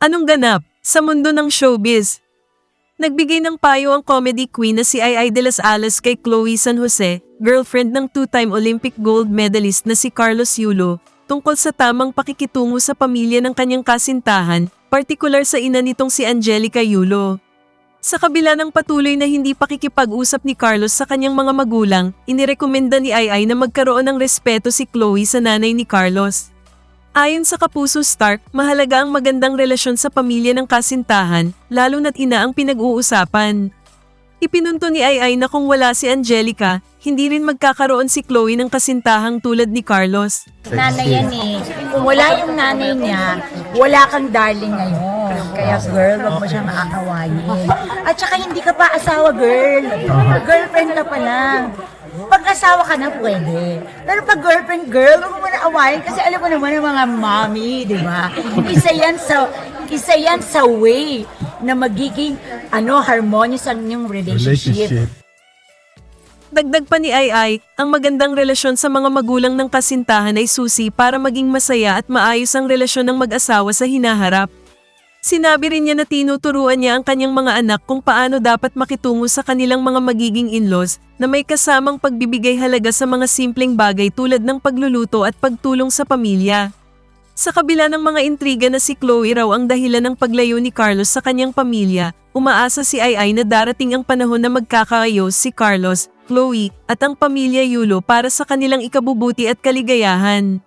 Anong ganap sa mundo ng showbiz? Nagbigay ng payo ang comedy queen na si Ai de las Alas kay Chloe San Jose, girlfriend ng two-time Olympic gold medalist na si Carlos Yulo, tungkol sa tamang pakikitungo sa pamilya ng kanyang kasintahan, partikular sa ina nitong si Angelica Yulo. Sa kabila ng patuloy na hindi pakikipag-usap ni Carlos sa kanyang mga magulang, inirekomenda ni Ai na magkaroon ng respeto si Chloe sa nanay ni Carlos. Ayon sa Kapuso Stark, mahalaga ang magandang relasyon sa pamilya ng kasintahan, lalo na't ina ang pinag-uusapan. Ipinunto ni Ai na kung wala si Angelica, hindi rin magkakaroon si Chloe ng kasintahang tulad ni Carlos. Nanay yan eh. Kung wala yung nanay niya, wala kang darling ngayon. Kaya girl, wag mo siyang aawayin. At saka hindi ka pa asawa, girl. Girlfriend ka pa asawa ka na, pwede. Pero pag girlfriend, girl, huwag mo na awayin kasi alam mo naman ang mga mommy, di ba? Isa yan sa isa yan sa way na magiging ano harmonious ang inyong relationship. relationship. Dagdag pa ni Ai, ang magandang relasyon sa mga magulang ng kasintahan ay susi para maging masaya at maayos ang relasyon ng mag-asawa sa hinaharap. Sinabi rin niya na tinuturuan niya ang kanyang mga anak kung paano dapat makitungo sa kanilang mga magiging in-laws na may kasamang pagbibigay halaga sa mga simpleng bagay tulad ng pagluluto at pagtulong sa pamilya. Sa kabila ng mga intriga na si Chloe raw ang dahilan ng paglayo ni Carlos sa kanyang pamilya, umaasa si Ai na darating ang panahon na magkakaayos si Carlos, Chloe, at ang pamilya Yulo para sa kanilang ikabubuti at kaligayahan.